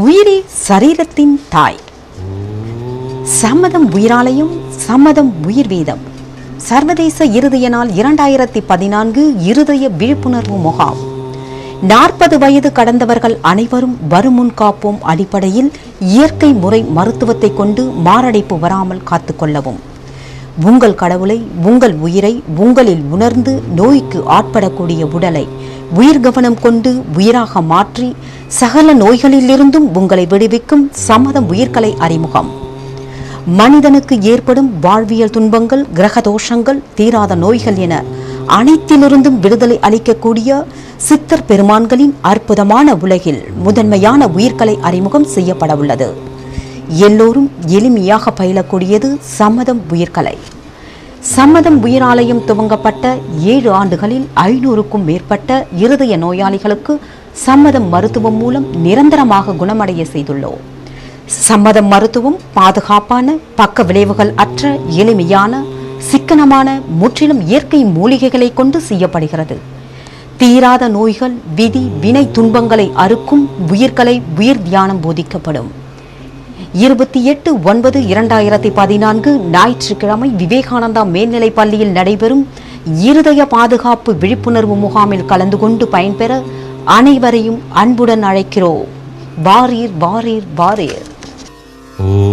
உயிரே சரீரத்தின் தாய். சம்மதம் உயிராலயம் சம்மதம் உயிர் வீதம். சர்வதேச இருதய நாள் இரண்டாயிரத்தி பதினான்கு இருதய விழிப்புணர்வு முகாம். நாற்பது வயது கடந்தவர்கள் அனைவரும் வருமுன் காப்போம் அடிப்படையில் இயற்கை முறை மருத்துவத்தை கொண்டு மாரடைப்பு வராமல் காத்துக்கொள்ளவும் உங்கள் கடவுளை உங்கள் உயிரை உங்களில் உணர்ந்து நோய்க்கு ஆட்படக்கூடிய உடலை உயிர் கவனம் கொண்டு உயிராக மாற்றி சகல நோய்களிலிருந்தும் உங்களை விடுவிக்கும் சமதம் உயிர்கலை அறிமுகம். மனிதனுக்கு ஏற்படும் வாழ்வியல் துன்பங்கள் கிரக தோஷங்கள் தீராத நோய்கள் என அனைத்திலிருந்தும் விடுதலை அளிக்கக்கூடிய சித்தர் பெருமான்களின் அற்புதமான உலகில் முதன்மையான உயிர்கலை அறிமுகம் செய்யப்பட உள்ளது. எல்லோரும் எளிமையாக பயிலக்கூடியது சம்மதம் உயிர்கலை சம்மதம் உயிராலயம் துவங்கப்பட்ட ஏழு ஆண்டுகளில் ஐநூறுக்கும் மேற்பட்ட இருதய நோயாளிகளுக்கு சம்மதம் மருத்துவம் மூலம் நிரந்தரமாக குணமடைய செய்துள்ளோம். சம்மதம் மருத்துவம் பாதுகாப்பான பக்க விளைவுகள் அற்ற எளிமையான சிக்கனமான முற்றிலும் இயற்கை மூலிகைகளை கொண்டு செய்யப்படுகிறது. தீராத நோய்கள் விதி வினை துன்பங்களை அறுக்கும் உயிர்களை உயிர் தியானம் போதிக்கப்படும். இருபத்தி எட்டு ஒன்பது இரண்டாயிரத்தி பதினான்கு ஞாயிற்றுக்கிழமை விவேகானந்தா மேல்நிலை பள்ளியில் நடைபெறும் இருதய பாதுகாப்பு விழிப்புணர்வு முகாமில் கலந்து கொண்டு பயன்பெற அனைவரையும் அன்புடன் அழைக்கிறோம். வாரீர் வாரீர் வாரீர். ஓ